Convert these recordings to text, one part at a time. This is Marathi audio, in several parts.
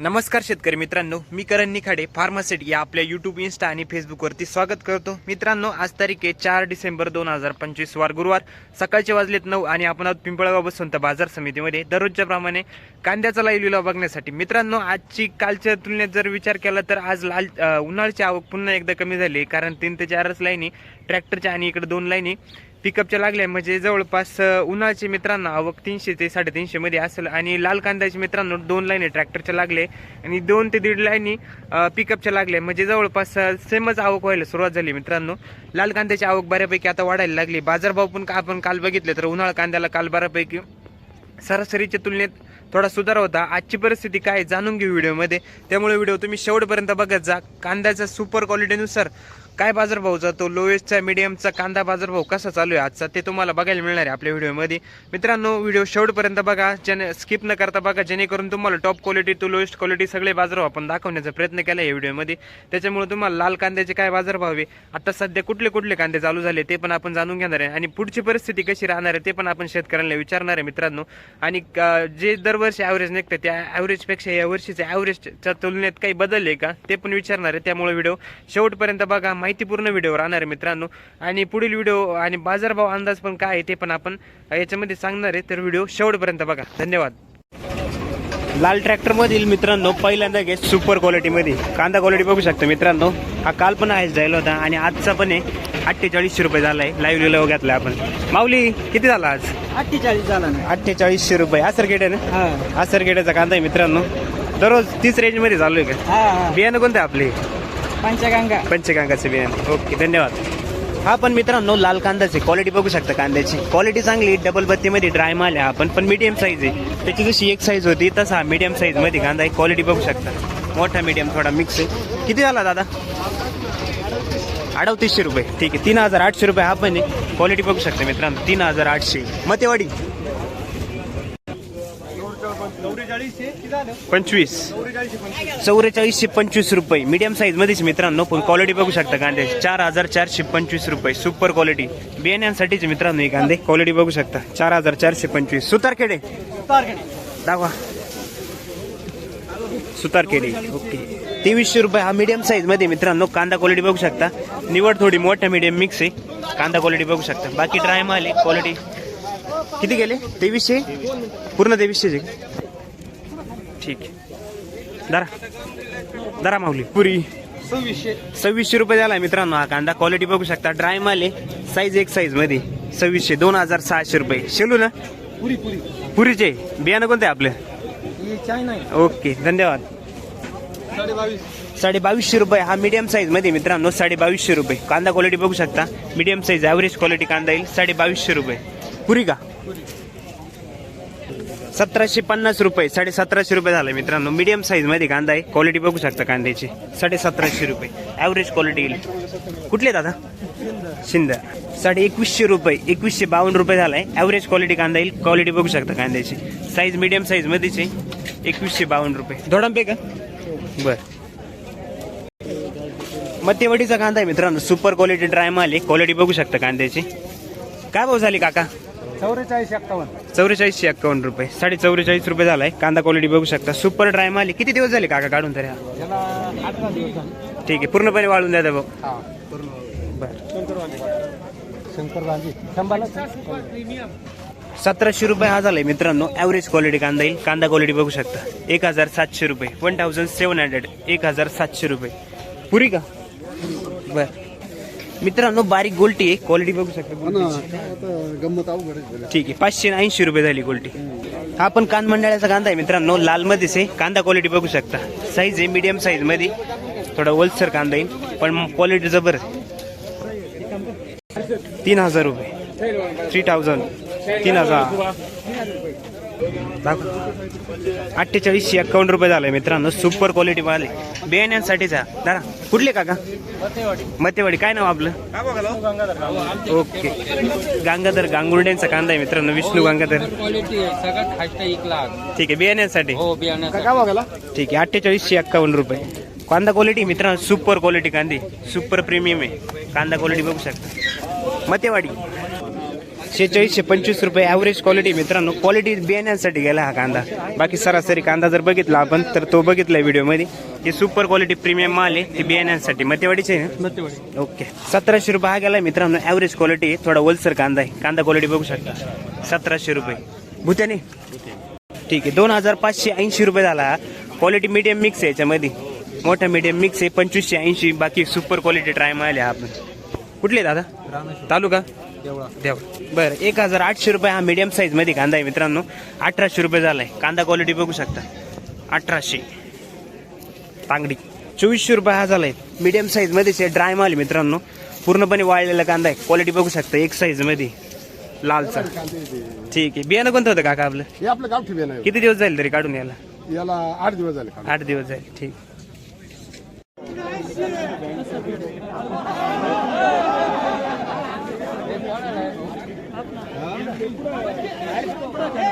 नमस्कार शेतकरी मित्रांनो मी करण निखाडे फार्मासेट या आपल्या यूट्यूब इन्स्टा आणि फेसबुकवरती स्वागत करतो. मित्रांनो आज तारीख आहे चार डिसेंबर दोन हजार पंचवीस वार गुरुवार. सकाळचे वाजलेत नऊ आणि आपण आहोत पिंपळगाव बसवंत बाजार समितीमध्ये. दररोजच्या प्रमाणे कांद्याचा लाईव्ह लिलाव बघण्यासाठी. मित्रांनो आजची कालच्या तुलनेत जर विचार केला तर आज लाल उन्हाळ्याची आवक पुन्हा एकदा कमी झाली कारण तीन ते चारच लाईनी ट्रॅक्टरच्या आणि इकडे दोन लाईनी पिकअपच्या लागल्या म्हणजे जवळपास उन्हाळ्याचे मित्रांना आवक तीनशे ते साडेतीनशे मध्ये असेल. आणि लाल कांद्याचे मित्रांनो दोन लाईनी ट्रॅक्टरच्या लागले. आणि दोन ते दीड लाईनी पिकअपच्या लागल्या. म्हणजे जवळपास सेमच आवक व्हायला सुरुवात झाली मित्रांनो. लाल कांद्याची आवक बऱ्यापैकी आता वाढायला लागली. बाजारभाव पण का- आपण काल बघितले तर उन्हाळा कांद्याला काल बऱ्यापैकी सरासरीच्या तुलनेत थोडा सुधार होता. आजची परिस्थिती काय आहे जाणून घेऊ व्हिडिओमध्ये त्यामुळे व्हिडिओ तुम्ही शेवटपर्यंत बघत जा. कांद्याचा सुपर क्वालिटीनुसार काय बाजारभाव जातो लोएस्टचा मिडियमचा कांदा बाजारभाव कसा चालू आहे आजचा? ते तुम्हाला बघायला मिळणार आहे आपल्या व्हिडिओमध्ये मित्रांनो व्हिडिओ शेवटपर्यंत बघा. जेणे स्किप न करता बघा जेणेकरून तुम्हाला top quality to lowest quality सगळे बाजारभाव आपण दाखवण्याचा प्रयत्न केला या व्हिडिओमध्ये त्याच्यामुळे तुम्हाला लाल कांद्याचे काय बाजारभाव आहे? आता सध्या कुठले कुठले कांदे चालू झाले ते पण आपण जाणून घेणार आहे. आणि पुढची परिस्थिती कशी राहणार आहे ते पण आपण शेतकऱ्यांना विचारणार आहे मित्रांनो. आणि जे दरवर्षी ॲव्हरेज निघते त्या ॲव्हरेजपेक्षा या वर्षीच्या ॲव्हरेजच्या तुलनेत काही बदल आहे का? ते पण विचारणार आहे. त्यामुळे व्हिडिओ शेवटपर्यंत बघा. माहितीपूर्ण व्हिडिओ राहणार आहे मित्रांनो. आणि पुढील व्हिडिओ आणि बाजारभाव अंदाज पण काय आहे ते पण आपण याच्यामध्ये सांगणार आहे. तर व्हिडिओ शेवटपर्यंत बघा. धन्यवाद. लाल ट्रॅक्टर मधील मित्रांनो पहिल्यांदा घे सुपर क्वालिटीमध्ये कांदा क्वालिटी बघू शकता मित्रांनो. हा काल पण आहे जायला होता आणि आजचा पण आहे. अठ्ठेचाळीसशे रुपये झाला आहे लाईव्ह लिलाव घेतला आपण. माऊली किती झाला आज? अठ्ठेचाळीस झाला ना. अठ्ठेचाळीसशे रुपये. आसर गेट आहे ना? हा. आसर गेटाचा कांदा आहे मित्रांनो. दररोज तीस रेंजमध्ये चालू आहे का? बियाणं कोणतं आहे आपले? पंचगंगा. पंचगंगाचे बियाणं. ओके धन्यवाद. हा पण मित्रांनो लाल कांद्याची क्वालिटी बघू शकता कांद्याची. क्वालिटी चांगली डबल बत्तीमध्ये ड्राय माल आहे आपण पण मीडियम साईज आहे. त्याची जशी एक साईज होती तसा मीडियम साईजमध्ये कांदा आहे क्वालिटी बघू शकता. मोठा मीडियम थोडा मिक्स आहे. किती झाला दादा? अडतीसशे रुपये. ठीक आहे तीन हजार आठशे रुपये हा पण आहे. क्वालिटी बघू शकता मित्रांनो तीन हजार आठशे. मतेवाडी पंचवीस. चौवेचाळीसशे पंचवीस रुपये. मीडियम साईज मध्येच मित्रांनो पण क्वालिटी बघू शकता कांद्याची चार हजार चारशे पंचवीस रुपये. सुपर क्वालिटी बियाण्यांसाठीचे मित्रांनो हे कांदे क्वालिटी बघू शकता. चार हजार चारशे पंचवीस सुतारखेडे दाखवा. सुतारखेडे ओके. तेवीसशे रुपये हा मीडियम साईजमध्ये मित्रांनो कांदा क्वालिटी बघू शकता. निवड थोडी मोठ्या मीडियम मिक्स आहे. कांदा क्वालिटी बघू शकता. बाकी ड्राय माल आहे क्वालिटी किती गेले तेवीसशे? पूर्ण तेवीसशे ठीक. आहे दरा. दरा माऊली पुरी. सव्वीसशे. सव्वीसशे रुपये झाला मित्रांनो हा कांदा. क्वालिटी बघू शकता. ड्राय माल आहे. साईज एक साईजमध्ये. सव्वीसशे दोन हजार सहाशे रुपये. शेलू ना? पुरी पुरी. पुरीचे. बियाणं कोणते आपलं? ओके धन्यवाद. साडे बावीस साडे बावीसशे रुपये हा मीडियम साईजमध्ये मित्रांनो. साडे बावीसशे रुपये. कांदा क्वालिटी बघू शकता. मीडियम साईज ॲव्हरेज क्वालिटी कांदा येईल. साडे बावीसशे रुपये. पुरी का? सतराशे पन्नास रुपये साडे सतराशे रुपये झाले मित्रांनो. मीडियम साईजमध्ये कांदा आहे. क्वालिटी बघू शकता कांद्याची. साडे सतराशे रुपये. ॲव्हरेज क्वालिटी येईल. कुठले दादा? शिंद. साडे एकवीसशे रुपये एकवीसशे बावन्न रुपये झालाय. ॲव्हरेज क्वालिटी कांदा येईल. क्वालिटी बघू शकता कांद्याची. साईज मीडियम साईज मध्येच आहे. एकवीसशे बावन्न रुपये. धोडांपे का? बर. मध्यवडीचा कांदा आहे मित्रांनो. सुपर क्वालिटी ड्राय माल आहे. क्वालिटी बघू शकता कांद्याची. काय भाव झाली काका? चौवेचाळीस एक्कावन्न चौवेचाळीसशे एक्कावन्न रुपये. साडे चौवेचाळीस रुपये झालाय. कांदा क्वालिटी बघू शकता. सुपर ड्राय माल आहे. किती दिवस झाले काका काढून तरी हा? याला अठरा दिवस झाले. ठीक आहे. पूर्णपणे वाळून द्या भाऊ हा बरं शंकर सतराशे रुपये हा झालाय मित्रांनो. ॲव्हरेज क्वालिटी कांदा येईल. कांदा क्वालिटी बघू शकता. एक हजार सातशे रुपये. वन थाउजंड सेवन हंड्रेड एक हजार सातशे रुपये. पुरी का? बर. मित्रांनो बारीक गोल्टी आहे. क्वालिटी बघू शकता. गोल्टीची. गंमत अवघड ठीक आहे. पाचशे ऐंशी रुपये झाली गोल्टी. हा पण कान मंडळाचा कांदा आहे मित्रांनो. लाल मध्येच आहे. कांदा क्वालिटी बघू शकता. साईज आहे मीडियम साईजमध्ये. थोडा ओलसर कांदा येईल पण क्वालिटी जबर आहे. तीन हजार रुपये. थ्री थाउजंड तीन हजार. अठ्ठेचाळीसशे एक्कावन्न रुपये झाले मित्रांनो. सुपर क्वालिटी माल आहे बियाण्यांसाठीचा दादा कुठले काका? मतेवाडी. काय नाव आपलं? ओके गांगाधर गांगुर्ड्यांचा कांदा आहे मित्रांनो विष्णू गांगाधर. ठीक आहे बियाण्यांसाठी हो ठीक आहे अठ्ठेचाळीसशे एक्कावन्न रुपये. कांदा क्वालिटी मित्रांनो सुपर क्वालिटी कांदी. सुपर प्रीमियम आहे. कांदा क्वालिटी बघू शकता. मतेवाडी. शेहेचाळीसशे पंचवीस रुपये ॲव्हरेज क्वालिटी मित्रांनो. क्वालिटी बियाण्यांसाठी गेला हा कांदा. बाकी सरासरी कांदा जर बघितला आपण तर तो बघितला व्हिडिओमध्ये. हे सुपर क्वालिटी प्रीमियम माल आहे ते बियाण्यांसाठी. मतेवाडीचे आहे ना? ओके सतराशे रुपये हा गेला मित्रांनो. ॲव्हरेज क्वालिटी थोडा ओलसर कांदा आहे. कांदा क्वालिटी बघू शकता. सतराशे रुपये. भूत्याने? ठीक आहे. दोन हजार पाचशे ऐंशी रुपये झाला क्वालिटी मीडियम मिक्स आहे याच्यामध्ये. मोठा मीडियम मिक्स आहे पंचवीसशे ऐंशी. बाकी सुपर क्वालिटी ट्राय मारले आपण. कुठले दादा? तालुका? देवळा. बरं एक हजार आठशे रुपये हा मीडियम साईजमध्ये कांदा आहे मित्रांनो. अठराशे रुपये झालाय. कांदा क्वालिटी बघू शकता. अठराशे. तांगडी. चोवीसशे रुपये हा झालाय. मीडियम साईजमध्ये ड्राय माल आहे मित्रांनो. पूर्णपणे वाळलेला कांदा आहे. क्वालिटी बघू शकता. एक साईजमध्ये. लालचा. ठीक आहे. बियाणं कोणतं होतं काका आपलं? हे आपलं गावठी बियाणं आहे. किती दिवस जाईल तरी काढून यायला? याला आठ दिवस झाले. आठ दिवस जाईल ठीक.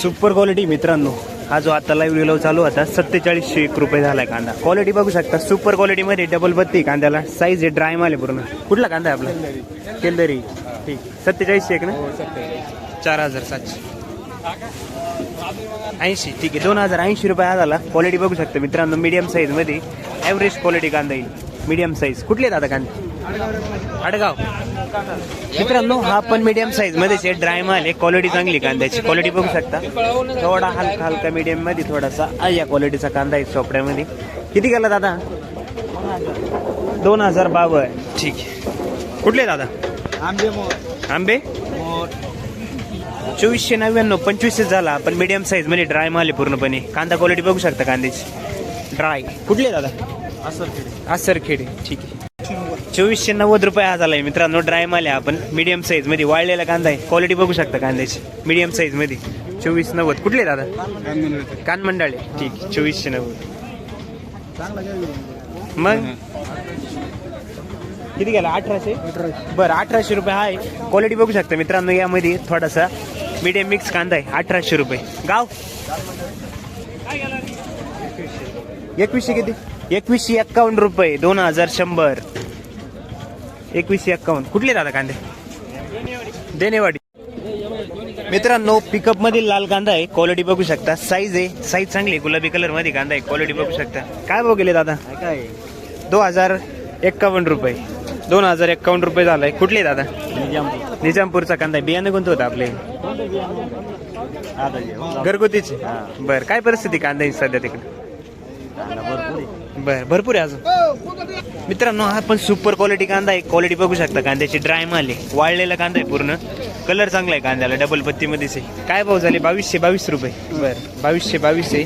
सुपर क्वालिटी मित्रांनो. हा जो आता लाईव्ह व्हिडिओ चालू होता सत्तेचाळीसशे एक रुपये झालाय कांदा. क्वालिटी बघू शकता. सुपर क्वालिटी मध्ये डबल बत्ती कांद्याला. साईज आहे ड्राय माल आहे पूर्ण. कुठला कांदा आहे आपला? केंदरी ठीक. सत्तेचाळीसशे एक ना? चार हजार सातशे. ऐंशी ठीक आहे. दोन हजार ऐंशी रुपये झाला क्वालिटी बघू शकता मित्रांनो मीडियम साईजमध्ये ॲव्हरेज क्वालिटी कांदा येईल. मीडियम साईज कुठले दादा कांदे? अडगाव मित्रांनो हा पण मीडियम साईजमध्ये ड्राय माल आहे. क्वालिटी चांगली कांद्याची. क्वालिटी बघू शकता. थोडा हलका हलका मीडियममध्ये थोडासा या क्वालिटीचा कांदा आहे चोपड्यामध्ये. किती गेला दादा? दोन हजार बावन्न. ठीक आहे. कुठले दादा? आंबे? चोवीसशे नव्याण्णव पंचवीसशे झाला पण मीडियम साईज म्हणजे ड्राय माल आहे पूर्णपणे. कांदा क्वालिटी बघू शकता कांद्याची. ड्राय कुठले दादा? आसरखेडे. ठीक आहे. चोवीसशे नव्वद रुपये हा आहे मित्रांनो ड्राय माल आहे आपण मीडियम साईजमध्ये वाळलेला कांदा आहे. क्वालिटी बघू शकता कांद्याची. मीडियम साईजमध्ये. चोवीस नव्वद. कुठले दादा? कानमंडाळे. ठीक आहे, चोवीसशे नव्वद. मग? किती गेला? अठराशे? बरं अठराशे रुपये हा आहे. क्वालिटी बघू शकता मित्रांनो यामध्ये थोडासा मीडियम मिक्स कांदा आहे. अठराशे रुपये. गाव? एकवीसशे किती? एकवीसशे एक्कावन्न रुपये. दोन हजार शंभर. एकवीसशे एक्कावन्न. कुठले दादा कांदे? देनेवाडी मित्रांनो पिकअप मधील लाल कांदा आहे. क्वालिटी बघू शकता. साईज आहे. साईज चांगली आहे. गुलाबी कलरमध्ये कांदा आहे. क्वालिटी बघू शकता. काय गेले दादा? दोन हजार एक्कावन्न रुपये. दोन हजार एक्कावन्न रुपये झालाय. कुठले दादा? निजामपूरचा कांदा आहे. बियाणं कोणतं होतं आपले? घरगुतीचे? बर. काय परिस्थिती कांद्याची सध्या तिकडे? बर. भरपूर आहे अजून? मित्रांनो हा पण सुपर क्वालिटी कांदा आहे. क्वालिटी बघू शकता. कांद्याची ड्राय माल आहे. वाळलेला कांदा आहे पूर्ण. कलर चांगला आहे कांद्याला. डबल पत्तीमध्येच आहे. काय भाव झाले? बावीसशे बावीस रुपये. बर. बावीसशे बावीस आहे.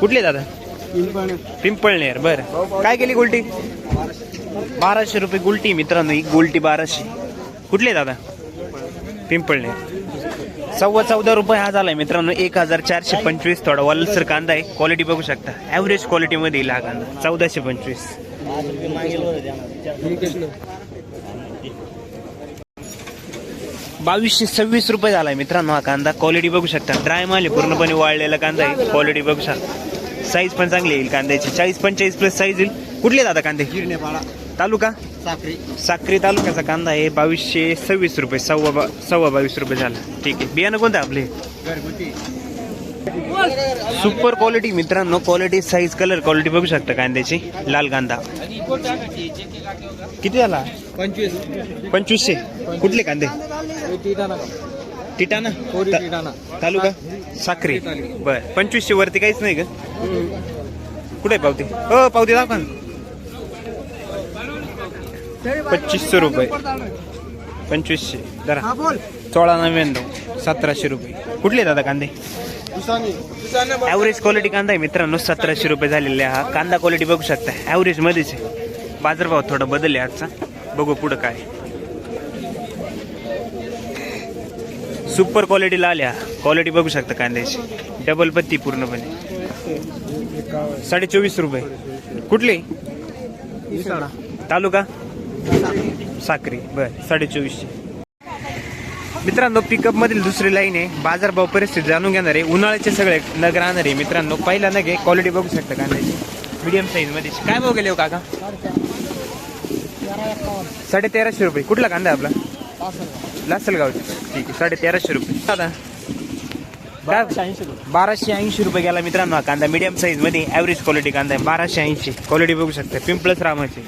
कुठले दादा? पिंपळनेर. बर. काय केली गुलटी बाराशे रुपये गुलटी मित्रांनो ही गुलटी बाराशे. कुठले दादा? पिंपळने सव्वा चौदा रुपये हा झालाय मित्रांनो एक हजार चारशे पंचवीस. थोडा वलसर कांदा आहे. क्वालिटी बघू शकता. ॲव्हरेज क्वालिटीमध्ये येईल हा कांदा. चौदाशे पंचवीस. बावीसशे सव्वीस रुपये झालाय मित्रांनो हा कांदा. क्वालिटी बघू शकता. ड्राय माल आहे. पूर्णपणे वाळलेला कांदा आहे. क्वालिटी बघू शकता. साईज पण चांगली येईल कांद्याची. चाळीस पंचेचाळीस प्लस साईज येईल. कुठले दादा कांदे? तालुका? साक्री. तालुक्याचा कांदा आहे. बावीसशे सव्वीस रुपये सव्वा बा सव्वा बावीस रुपये झाला. ठीक आहे. बियाणं कोणतं आपले? सुपर क्वालिटी मित्रांनो क्वालिटी साईज कलर क्वालिटी बघू शकता कांद्याची. लाल कांदा. किती झाला? पंचवीस. पंचवीसशे. कुठले कांदे? टिटाणा तालुका? साखरी बर. पंचवीसशे वरती काहीच नाही का? कुठे पावती? हो पावती दाखवा. पच्चीसशे रुपये. पंचवीसशे. जरा सोळा नव्याण्णव सतराशे रुपये. कुठले दादा कांदे? ॲव्हरेज क्वालिटी कांदा आहे मित्रांनो सतराशे रुपये झालेले आहे हा. कांदा क्वालिटी बघू शकता. ॲव्हरेज मध्येच आहे. बाजारभाव थोडा बदलले आजचा. बघू पुढं काय. सुपर क्वालिटीला आल्या. क्वालिटी बघू शकता कांद्याची. डबल पत्ती पूर्णपणे. साडे चोवीस रुपये. कुठली? तालुका? साक्री बर साडे चोवीसशे मित्रांनो पिकअप मधील दुसरी लाईन आहे. बाजारभाव परिस्थिती जाणून घेणार आहे उन्हाळ्याचे सगळे नग राहणार. आहे मित्रांनो पहिला नग आहे क्वालिटी बघू शकता कांद्याची मीडियम साईजमध्ये. काय भाव गेले हो काका? साडे तेराशे रुपये. कुठला कांदा आपला? लासलगावचे ठीक आहे साडे तेराशे रुपये. दादा बाराशे ऐंशी रुपये गेला मित्रांनो हा कांदा. मीडियम साईजमध्ये ॲव्हरेज क्वालिटी कांदा आहे. बाराशे ऐंशी. क्वालिटी बघू शकता. पिंपळस रामाची.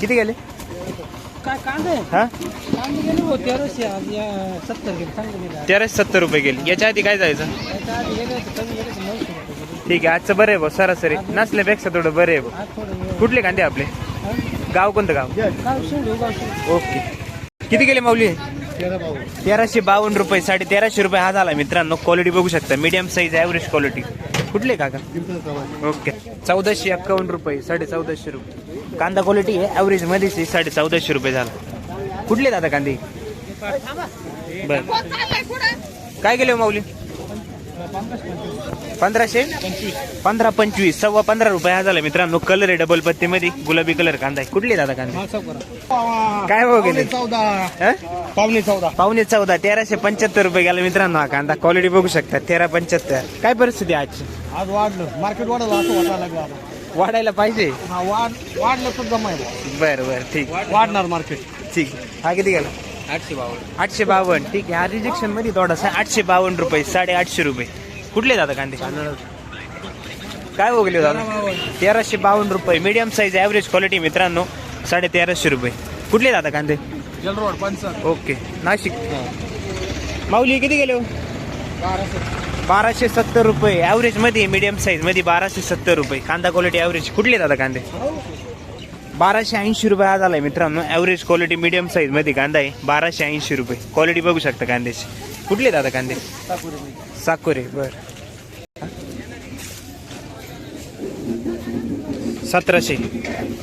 किती गेले? काय कांदे? हा? कांदे गेले हो तेराशे आज या सत्तर गेले चांगले गेले. तेराशे सत्तर रुपये गेले. याच्या आधी काय जायचं? याच्या आधी गेले होते कमी गेले होते नऊशे रुपये गेले. ठीक आहे आजचं बरं आहे भाऊ सरासरी. नसल्यापेक्षा थोडं बरं आहे भाऊ. आज थोडं वेळ- कुठले कांदे आपले? हा? गाव कोणतं गाव. ओके. किती गेले माऊली? तेराशे बावन्न रुपये साडे तेराशे रुपये हा झाला मित्रांनो. क्वालिटी बघू शकता. मीडियम साईज ॲव्हरेज क्वालिटी कुठले काका? ओके. चौदाशे एक्कावन्न रुपये साडे चौदाशे रुपये. कांदा क्वालिटी आहे. ॲव्हरेज मध्येच आहे. साडे चौदाशे रुपये झाला. कुठले दादा कांदे? बर. काय गेले हो माऊली? पंधराशे? पंधरा पंचवीस. सव्वा पंधरा रुपये हा झाला मित्रांनो. कलर आहे डबल पत्तीमध्ये. गुलाबी कलर कांदा आहे. कुठले दादा कांदा. काय भाव गेले चौदा. हं? पावणे चौदा. पावणे चौदा. तेराशे पंच्याहत्तर रुपये गेला मित्रांनो हा कांदा. क्वालिटी बघू शकता. तेरा पंच्याहत्तर. काय परिस्थिती आजची? आज वाढलं. मार्केट वाढलं असं वाटायला लागलं वाढायला पाहिजे. हा वाढ वाढलं तर जमाय बर बर ठीक. वाढणार मार्केट ठीक. हा किती गेला? आठशे बावन्न. आठशे बावन्न. ठीक आहे. हा रिजेक्शनमध्ये थोडासा आठशे बावन्न रुपये साडे आठशे रुपये. कुठले दादा कांदे? काय हो गेले दादा? तेराशे बावन्न रुपये. मीडियम साईज ॲव्हरेज क्वालिटी मित्रांनो साडे तेराशे रुपये. कुठले दादा कांदे? जलरोड पंचावन्न ओके. नाशिक. माऊली किती गेले हो? बाराशे. बाराशे सत्तर रुपये. ॲव्हरेजमध्ये मीडियम साईजमध्ये बाराशे सत्तर रुपये. कांदा क्वालिटी ॲव्हरेज कुठले दादा कांदे? बाराशे ऐंशी रुपये हा झालाय मित्रांनो. ॲव्हरेज क्वालिटी मीडियम साईजमध्ये कांदा आहे. बाराशे ऐंशी रुपये. क्वालिटी बघू शकता कांद्याची. कुठले दादा कांदे? साकोरे. बर. सतराशे.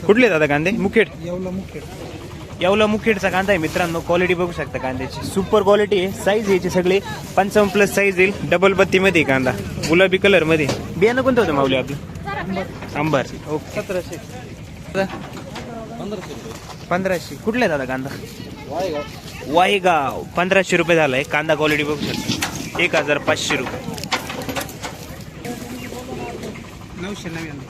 कुठले दादा कांदे? मुखेड. येवला येवला मुखेडचा कांदा आहे. मित्रांनो क्वालिटी बघू शकता कांद्याची. सुपर क्वालिटी आहे. साईज याची सगळे. पंचावन्न प्लस साईज येईल. डबल बत्तीमध्ये आहे कांदा. गुलाबी कलरमध्ये बियाणं कोणतं होतं माऊली आपलं? अंबर. ओके सतराशे. पंधराशे कुठले दादा कांदा? वाईगाव पंधराशे रुपये झालाय. कांदा क्वालिटी बघू शकता. एक हजार पाचशे रुपये.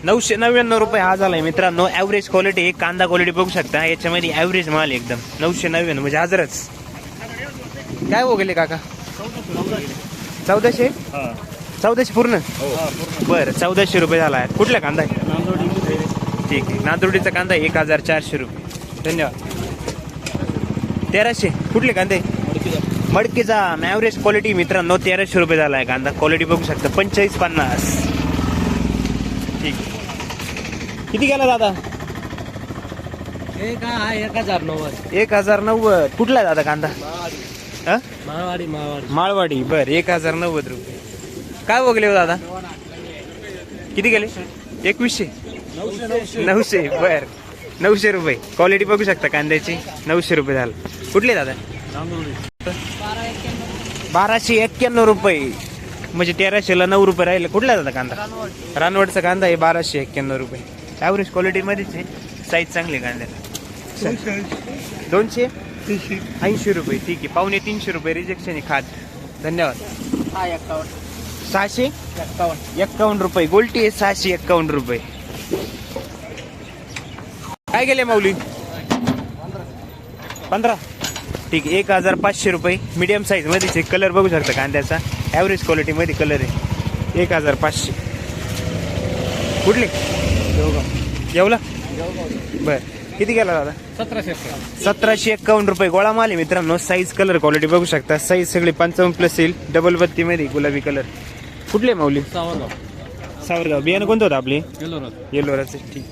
नऊशे नव्याण्णव. रुपये हा झालाय मित्रांनो. ॲव्हरेज क्वालिटी आहे कांदा क्वालिटी बघू शकता. याच्यामध्ये ॲव्हरेज माल एकदम. नऊशे नव्याण्णव म्हणजे हजरच. काय हो गेले काका? चौदाशे? चौदाशे पूर्ण? बरं चौदाशे रुपये झाला. आहे कुठला कांदा आहे? ठीक आहे. नांदुर्डीचा कांदा एक हजार चारशे रुपये. धन्यवाद. तेराशे. कुठले कांदे? मडकीचा. ॲव्हरेज क्वालिटी मित्रांनो तेराशे रुपये झाला आहे कांदा. क्वालिटी बघू शकता. पंचेचाळीस पन्नास ठीक किती गेला दादा? एक हा हजार नव्वद. एक हजार नव्वद. कुठला आहे दादा कांदा? हा? माळवाडी माळवाडी. माळवाडी. बर एक हजार नव्वद रुपये. काय बघले हो दादा? किती गेले? एकवीसशे? नऊशे नऊशे. नऊशे बर. नऊशे रुपये. क्वालिटी बघू शकता कांद्याची. नऊशे रुपये झालं. कुठले दादा? बाराशे एक्क्याण्णव रुपये. म्हणजे तेराशेला नऊ रुपये राहिले. कुठला दादा कांदा? रानवडचा कांदा आहे बाराशे एक्क्याण्णव रुपये. ॲव्हरेज क्वालिटीमध्येच आहे. साईज चांगली आहे कांद्याला. दोनशे? ऐंशी रुपये. ठीक आहे. पावणे तीनशे रुपये रिजेक्शन आहे खात. धन्यवाद. हा एक्कावन्न सहाशे? एक्कावन्न एक्कावन्न रुपये. गोल्टी आहे सहाशे एक्कावन्न रुपये. काय गेले माऊली? पंधरा. ठीक आहे. एक हजार पाचशे रुपये. मीडियम साईजमध्येच एक कलर बघू शकता कांद्याचा. ॲव्हरेज क्वालिटीमध्ये कलर आहे. एक हजार पाचशे. कुठले? येवला? बर. किती गेला दादा? सतराशे सतराशे एक्कावन्न रुपये. गोळा माल आहे मित्रांनो. साईज कलर क्वालिटी बघू शकता. साईज सगळी पंचावन्न प्लस येईल. डबल बत्तीमध्ये गुलाबी कलर कुठले माऊली? सावरगाव. सावरगाव. बियाणं कोणतं होतं आपली? येलोराचं. ठीक.